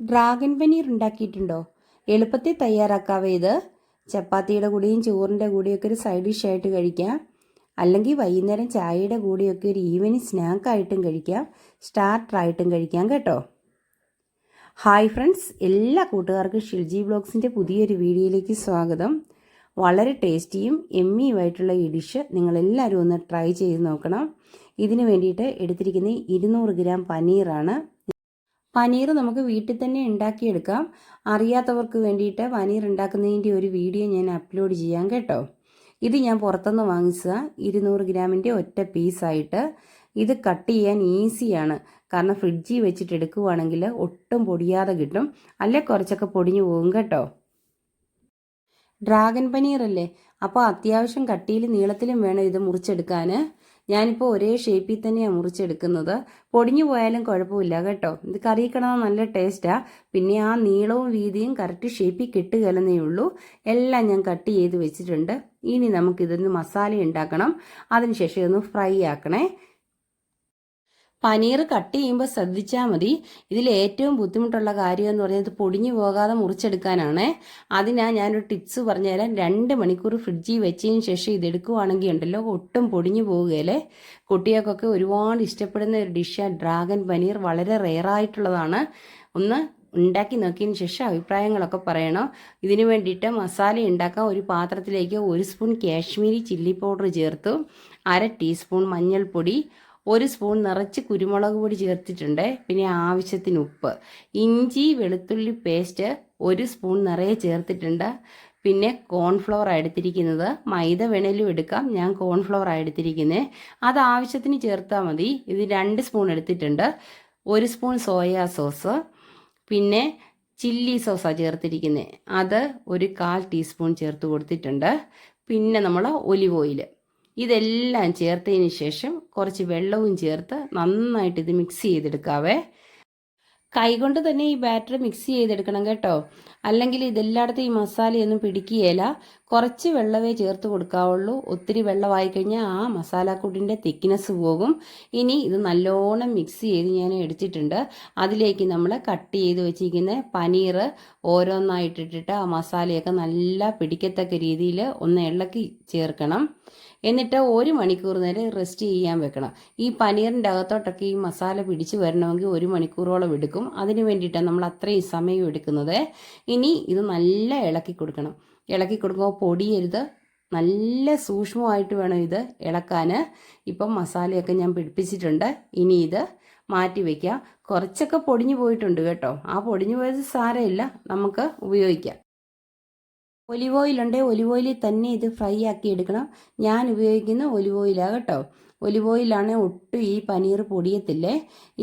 Dragon paneer ഉണ്ടാക്കിയിട്ടുണ്ടോ? എളുപ്പത്തിൽ തയ്യാറാക്കാവേ ഇത്. ചപ്പാത്തിയുടെ കൂടിയും ചോറിന്റെ കൂടെയൊക്കെ ഒരു സൈഡ് ഡിഷായിട്ട് കഴിക്കാം. അല്ലെങ്കിൽ വൈകുന്നേരം ചായയുടെ കൂടെയൊക്കെ ഒരു ഈവനിങ് സ്നാക്കായിട്ടും കഴിക്കാം. സ്റ്റാർട്ടറായിട്ടും കഴിക്കാം കേട്ടോ. ഹായ് ഫ്രണ്ട്സ് എല്ലാ കൂട്ടുകാർക്കും ഷിൽജി ബ്ലോഗ്സിന്റെ പുതിയൊരു വീഡിയോയിലേക്ക് സ്വാഗതം. വളരെ ടേസ്റ്റിയും എമ്മിയുമായിട്ടുള്ള ഈ ഡിഷ് നിങ്ങളെല്ലാവരും ഒന്ന് ട്രൈ ചെയ്ത് നോക്കണം. ഇതിന് വേണ്ടിയിട്ട് എടുത്തിരിക്കുന്നത് ഇരുന്നൂറ് ഗ്രാം പനീറാണ് പനീർ നമുക്ക് വീട്ടിൽ തന്നെ ഉണ്ടാക്കിയെടുക്കാം. അറിയാത്തവർക്ക് വേണ്ടിയിട്ട് പനീർ ഉണ്ടാക്കുന്നതിന്റെ ഒരു വീഡിയോ ഞാൻ അപ്ലോഡ് ചെയ്യാം കേട്ടോ. ഇത് ഞാൻ പുറത്തുനിന്ന് വാങ്ങിച്ച ഇരുന്നൂറ് ഗ്രാമിന്റെ ഒറ്റ പീസായിട്ട് ഇത് കട്ട് ചെയ്യാൻ ഈസിയാണ് കാരണം ഫ്രിഡ്ജിൽ വെച്ചിട്ട് എടുക്കുവാണെങ്കിൽ ഒട്ടും പൊടിയാതെ കിട്ടും. അല്ലെ കുറച്ചൊക്കെ പൊടിഞ്ഞു പോകും കേട്ടോ. ഡ്രാഗൺ പനീർ അല്ലേ അപ്പോൾ അത്യാവശ്യം കട്ടിയിൽ നീളത്തിലും വേണം ഇത് മുറിച്ചെടുക്കാൻ. ഞാനിപ്പോൾ ഒരേ ഷേപ്പിൽ തന്നെയാണ് മുറിച്ചെടുക്കുന്നത്. പൊടിഞ്ഞു പോയാലും കുഴപ്പമില്ല കേട്ടോ. ഇത് കറിയിക്കണമെന്ന് നല്ല ടേസ്റ്റാണ് പിന്നെ ആ നീളവും വീതിയും കറക്റ്റ് ഷേപ്പിൽ കിട്ടുകയല്ലെന്നേ ഉള്ളൂ. എല്ലാം ഞാൻ കട്ട് ചെയ്ത് വെച്ചിട്ടുണ്ട്. ഇനി നമുക്കിതൊന്ന് മസാല ഉണ്ടാക്കണം അതിനുശേഷം ഒന്ന് ഫ്രൈ ആക്കണേ. പനീർ കട്ട് ചെയ്യുമ്പോൾ ശ്രദ്ധിച്ചാൽ മതി. ഇതിൽ ഏറ്റവും ബുദ്ധിമുട്ടുള്ള കാര്യം എന്ന് പറയുന്നത് പൊടിഞ്ഞു പോകാതെ മുറിച്ചെടുക്കാനാണ്. അതിനാ ഞാനൊരു ടിപ്സ് പറഞ്ഞുതരാം. രണ്ട് മണിക്കൂർ ഫ്രിഡ്ജിൽ വെച്ചതിന് ശേഷം ഇത് എടുക്കുവാണെങ്കിൽ ഉണ്ടല്ലോ ഒട്ടും പൊടിഞ്ഞു പോകുകയല്ലേ കുട്ടികൾക്കൊക്കെ ഒരുപാട് ഇഷ്ടപ്പെടുന്ന ഒരു ഡിഷാണ് ഡ്രാഗൺ പനീർ. വളരെ റെയറായിട്ടുള്ളതാണ് ഒന്ന് ഉണ്ടാക്കി നോക്കിയതിന് ശേഷം അഭിപ്രായങ്ങളൊക്കെ പറയണം. ഇതിനു വേണ്ടിയിട്ട് മസാല ഉണ്ടാക്കാൻ ഒരു പാത്രത്തിലേക്ക് ഒരു സ്പൂൺ കാശ്മീരി ചില്ലി പൗഡർ ചേർത്തു. അര ടീസ്പൂൺ മഞ്ഞൾപ്പൊടി. ഒരു സ്പൂൺ നിറച്ച് കുരുമുളക് പൊടി ചേർത്തിട്ടുണ്ട്. പിന്നെ ആവശ്യത്തിന് ഉപ്പ്. ഇഞ്ചി വെളുത്തുള്ളി പേസ്റ്റ് ഒരു സ്പൂൺ നിറയെ ചേർത്തിട്ടുണ്ട്. പിന്നെ കോൺഫ്ലവർ എടുത്തിരിക്കുന്നത് മൈദ വേണേലും എടുക്കാം. ഞാൻ കോൺഫ്ലവർ എടുത്തിരിക്കുന്നത് അത് ആവശ്യത്തിന് ചേർത്താൽ മതി. ഇത് രണ്ട് സ്പൂൺ എടുത്തിട്ടുണ്ട്. ഒരു സ്പൂൺ സോയാ സോസ്. പിന്നെ ചില്ലി സോസാണ് ചേർത്തിരിക്കുന്നത് അത് ഒരു കാൽ ടീസ്പൂൺ ചേർത്ത് കൊടുത്തിട്ടുണ്ട്. പിന്നെ നമ്മൾ ഒലിവ് ഓയിൽ ഇതെല്ലാം ചേർത്തതിന് ശേഷം കുറച്ച് വെള്ളവും ചേർത്ത് നന്നായിട്ട് ഇത് മിക്സ് ചെയ്തെടുക്കാവേ. കൈകൊണ്ട് തന്നെ ഈ ബാറ്റർ മിക്സ് ചെയ്തെടുക്കണം കേട്ടോ. അല്ലെങ്കിൽ ഇതെല്ലായിടത്തും ഈ മസാലയൊന്നും പിടിക്കുകയില്ല. കുറച്ച് വെള്ളമേ ചേർത്ത് കൊടുക്കാവുള്ളൂ. ഒത്തിരി വെള്ളമായി കഴിഞ്ഞാൽ ആ മസാലക്കൂട്ടിന്റെ തിക്നെസ് പോകും. ഇനി ഇത് നല്ലോണം മിക്സ് ചെയ്ത് ഞാൻ എടുത്തിട്ടുണ്ട്. അതിലേക്ക് നമ്മൾ കട്ട് ചെയ്ത് വെച്ചിരിക്കുന്ന പനീർ ഓരോന്നായിട്ടിട്ടിട്ട് ആ മസാലയൊക്കെ നല്ല പിടിക്കത്തക്ക രീതിയിൽ ഒന്ന് ഇളക്കി ചേർക്കണം. എന്നിട്ട് ഒരു മണിക്കൂർ നേരം റെസ്റ്റ് ചെയ്യാൻ വെക്കണം. ഈ പനീറിന്റെ അകത്തോട്ടൊക്കെ ഈ മസാല പിടിച്ച് വരണമെങ്കിൽ ഒരു മണിക്കൂറോളം എടുക്കും. അതിന് വേണ്ടിയിട്ടാണ് നമ്മൾ അത്രയും സമയം എടുക്കുന്നത്. ഇനി ഇത് നല്ല ഇളക്കി കൊടുക്കണം. ഇളക്കി കൊടുക്കുമ്പോൾ പൊടിയരുത്. നല്ല സൂക്ഷ്മമായിട്ട് വേണം ഇത് ഇളക്കാൻ ഇപ്പം മസാലയൊക്കെ ഞാൻ പിടിപ്പിച്ചിട്ടുണ്ട്. ഇനി ഇത് മാറ്റി വയ്ക്കുക കുറച്ചൊക്കെ പൊടിഞ്ഞു പോയിട്ടുണ്ട് കേട്ടോ. ആ പൊടിഞ്ഞു പോയത് സാരമില്ല. നമുക്ക് ഉപയോഗിക്കാം. ഒലിവ് ഉണ്ടെങ്കിൽ ഒലിവ് ഓയിലിൽ തന്നെ ഇത് ഫ്രൈ ആക്കി എടുക്കണം. ഞാൻ ഉപയോഗിക്കുന്ന ഒലിവ് ഓയിലാണ് കേട്ടോ. ഒലിവ് ഓയിലാണ് ഒട്ടും ഈ പനീർ പൊടിയത്തില്ലേ?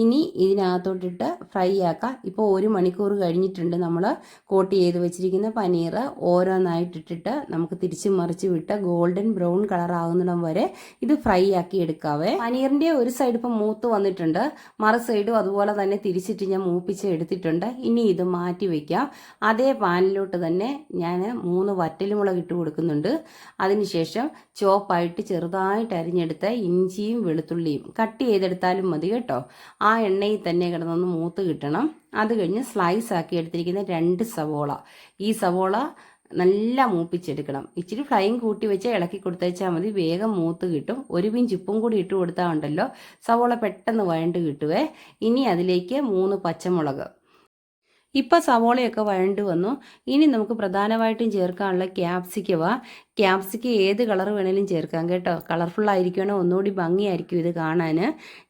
ഇനി ഇതിനകത്തോട്ടിട്ട് ഫ്രൈ ആക്കാം. ഇപ്പോൾ ഒരു മണിക്കൂർ കഴിഞ്ഞിട്ടുണ്ട് നമ്മൾ കോട്ട് ചെയ്ത് വെച്ചിരിക്കുന്ന പനീർ ഓരോന്നായിട്ടിട്ടിട്ട് നമുക്ക് തിരിച്ച് മറിച്ച് വിട്ട് ഗോൾഡൻ ബ്രൗൺ കളർ ആകുന്നിടം വരെ ഇത് ഫ്രൈ ആക്കി എടുക്കാവേ. പനീറിന്റെ ഒരു സൈഡ് ഇപ്പം മൂത്ത് വന്നിട്ടുണ്ട്. മറു സൈഡും അതുപോലെ തന്നെ തിരിച്ചിട്ട് ഞാൻ മൂപ്പിച്ച് എടുത്തിട്ടുണ്ട്. ഇനി ഇത് മാറ്റി വയ്ക്കാം അതേ പാനിലോട്ട് തന്നെ ഞാൻ മൂന്ന് വറ്റലുമുളക് ഇട്ട് കൊടുക്കുന്നുണ്ട്. അതിനുശേഷം ചോപ്പായിട്ട് ചെറുതായിട്ട് അരിഞ്ഞെടുത്ത ഇഞ്ചിയും വെളുത്തുള്ളിയും കട്ട് ചെയ്തെടുത്താലും മതി കേട്ടോ. ആ എണ്ണയിൽ തന്നെ കിടന്നൊന്ന് മൂത്ത് കിട്ടണം. അത് കഴിഞ്ഞ് സ്ലൈസ് ആക്കി എടുത്തിരിക്കുന്ന രണ്ട് സവോള. ഈ സവോള നല്ല മൂപ്പിച്ചെടുക്കണം. ഇച്ചിരി ഫ്ലൈയും കൂട്ടി വെച്ച് ഇളക്കി കൊടുത്തേച്ചാൽ മതി. വേഗം മൂത്ത് കിട്ടും. ഒരു പിഞ്ചിപ്പും കൂടി ഇട്ട് കൊടുത്താൽ ഉണ്ടല്ലോ. സവോള പെട്ടെന്ന് വഴണ്ട് കിട്ടുവേ. ഇനി അതിലേക്ക് മൂന്ന് പച്ചമുളക്. ഇപ്പം സവോളയൊക്കെ വഴണ്ട് വന്നു. ഇനി നമുക്ക് പ്രധാനമായിട്ടും ചേർക്കാനുള്ള ക്യാപ്സിക്കവ. ക്യാപ്സിക്ക ഏത് കളർ വേണേലും ചേർക്കാം കേട്ടോ. കളർഫുൾ ആയിരിക്കണോ ഒന്നുകൂടി ഭംഗിയായിരിക്കും ഇത് കാണാൻ.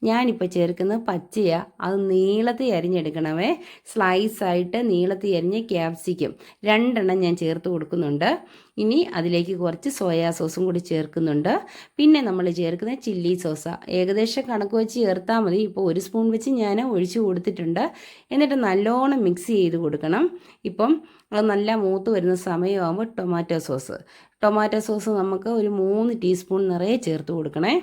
ഞാനിപ്പോൾ ചേർക്കുന്നത് പച്ചയാണ് അത് നീളത്തിൽ അരിഞ്ഞെടുക്കണമേ സ്ലൈസ് ആയിട്ട് നീളത്തിൽ അരിഞ്ഞ് ക്യാപ്സിക്കും. രണ്ടെണ്ണം ഞാൻ ചേർത്ത് കൊടുക്കുന്നുണ്ട്. ഇനി അതിലേക്ക് കുറച്ച് സോയാ സോസും കൂടി ചേർക്കുന്നുണ്ട്. പിന്നെ നമ്മൾ ചേർക്കുന്ന ചില്ലി സോസ. ഏകദേശം കണക്ക് വെച്ച് ചേർത്താൽ മതി. ഇപ്പോൾ ഒരു സ്പൂൺ വെച്ച് ഞാൻ ഒഴിച്ചു കൊടുത്തിട്ടുണ്ട്. എന്നിട്ട് നല്ലോണം മിക്സ് ചെയ്ത് കൊടുക്കണം. ഇപ്പം അത് നല്ല മൂത്ത് വരുന്ന സമയമാകുമ്പോൾ ടൊമാറ്റോ സോസ്. ടൊമാറ്റോ സോസ് നമുക്ക് ഒരു മൂന്ന് ടീസ്പൂൺ നിറയെ ചേർത്ത് കൊടുക്കണേ.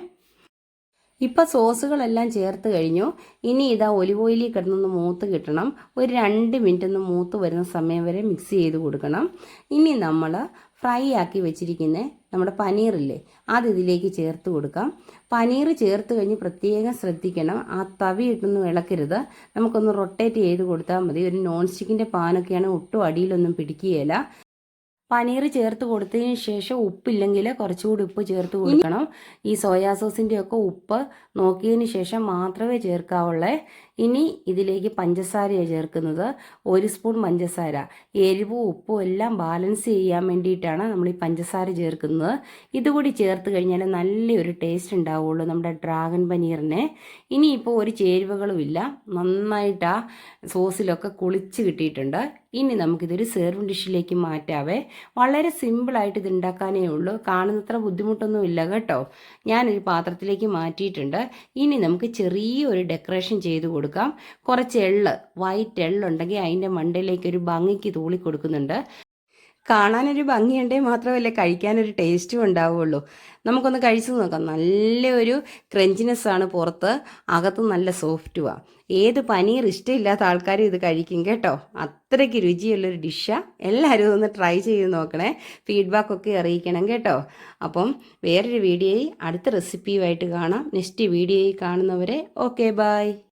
ഇപ്പം സോസുകളെല്ലാം ചേർത്ത് കഴിഞ്ഞു. ഇനി ഇതാ ഒലിവ് ഓയിലിൽ കിടന്നൊന്ന് മൂത്ത് കിട്ടണം. ഒരു രണ്ട് മിനിറ്റ് ഒന്ന് മൂത്ത് വരുന്ന സമയം വരെ മിക്സ് ചെയ്ത് കൊടുക്കണം. ഇനി നമ്മൾ ഫ്രൈ ആക്കി വെച്ചിരിക്കുന്ന നമ്മുടെ പനീറില്ലേ അത് ഇതിലേക്ക് ചേർത്ത് കൊടുക്കാം. പനീർ ചേർത്ത് കഴിഞ്ഞ് പ്രത്യേകം ശ്രദ്ധിക്കണം. ആ തവി ഇട്ടൊന്നും ഇളക്കരുത് നമുക്കൊന്ന് റൊട്ടേറ്റ് ചെയ്ത് കൊടുത്താൽ മതി. ഒരു നോൺ സ്റ്റിക്കിന്റെ പാനൊക്കെയാണ് ഒട്ടും അടിയിലൊന്നും പിടിക്കുകയില്ല. പനീർ ചേർത്ത് കൊടുത്തതിന് ശേഷം ഉപ്പില്ലെങ്കിൽ കുറച്ചുകൂടി ഉപ്പ് ചേർത്ത് കൊടുക്കണം. ഈ സോയാ സോസിന്റെ ഒക്കെ ഉപ്പ് നോക്കിയതിന് ശേഷം മാത്രമേ ചേർക്കാവുള്ളേ. ഇനി ഇതിലേക്ക് പഞ്ചസാരയാണ് ചേർക്കുന്നത്. ഒരു സ്പൂൺ പഞ്ചസാര. എരിവും ഉപ്പും എല്ലാം ബാലൻസ് ചെയ്യാൻ വേണ്ടിയിട്ടാണ് നമ്മൾ ഈ പഞ്ചസാര ചേർക്കുന്നത്. ഇതുകൂടി ചേർത്ത് കഴിഞ്ഞാൽ നല്ലൊരു ടേസ്റ്റ് ഉണ്ടാവുള്ളൂ നമ്മുടെ ഡ്രാഗൺ പനീറിന്. ഇനിയിപ്പോൾ ഒരു ചേരുവകളുമില്ല നന്നായിട്ട് ആ സോസിലൊക്കെ കുളിച്ച് കിട്ടിയിട്ടുണ്ട്. ഇനി നമുക്കിതൊരു സെർവ് ഡിഷിലേക്ക് മാറ്റാവേ. വളരെ സിമ്പിളായിട്ട് ഇത് ഉണ്ടാക്കാനേ ഉള്ളൂ. കാണുന്നത്ര ബുദ്ധിമുട്ടൊന്നും ഇല്ല കേട്ടോ. ഞാനൊരു പാത്രത്തിലേക്ക് മാറ്റിയിട്ടുണ്ട്. ഇനി നമുക്ക് ചെറിയൊരു ഡെക്കറേഷൻ ചെയ്ത് കൊടുക്കാം. കുറച്ച് എള്ള് വൈറ്റ് എള്ളുണ്ടെങ്കിൽ അതിന്റെ മണ്ടയിലേക്ക് ഒരു ഭംഗിക്ക് തൂളി കൊടുക്കുന്നുണ്ട് കാണാനൊരു ഭംഗിയുണ്ടെങ്കിൽ മാത്രമല്ല കഴിക്കാനൊരു ടേസ്റ്റും ഉണ്ടാവുള്ളൂ. നമുക്കൊന്ന് കഴിച്ചു നോക്കാം. നല്ലൊരു ക്രഞ്ചിനെസ് ആണ് പുറത്ത്. അകത്ത് നല്ല സോഫ്റ്റുമാണ് ഏത് പനീർ ഇഷ്ടമില്ലാത്ത ആൾക്കാരും ഇത് കഴിക്കും കേട്ടോ. അത്രയ്ക്ക് രുചിയുള്ളൊരു ഡിഷാണ് എല്ലാവരും ഒന്ന് ട്രൈ ചെയ്ത് നോക്കണേ. ഫീഡ്ബാക്കൊക്കെ അറിയിക്കണം കേട്ടോ. അപ്പം വേറൊരു വീഡിയോയിൽ അടുത്ത റെസിപ്പിയുമായിട്ട് കാണാം. നെക്സ്റ്റ് വീഡിയോയിൽ കാണുന്നവരെ ഓക്കെ ബായ്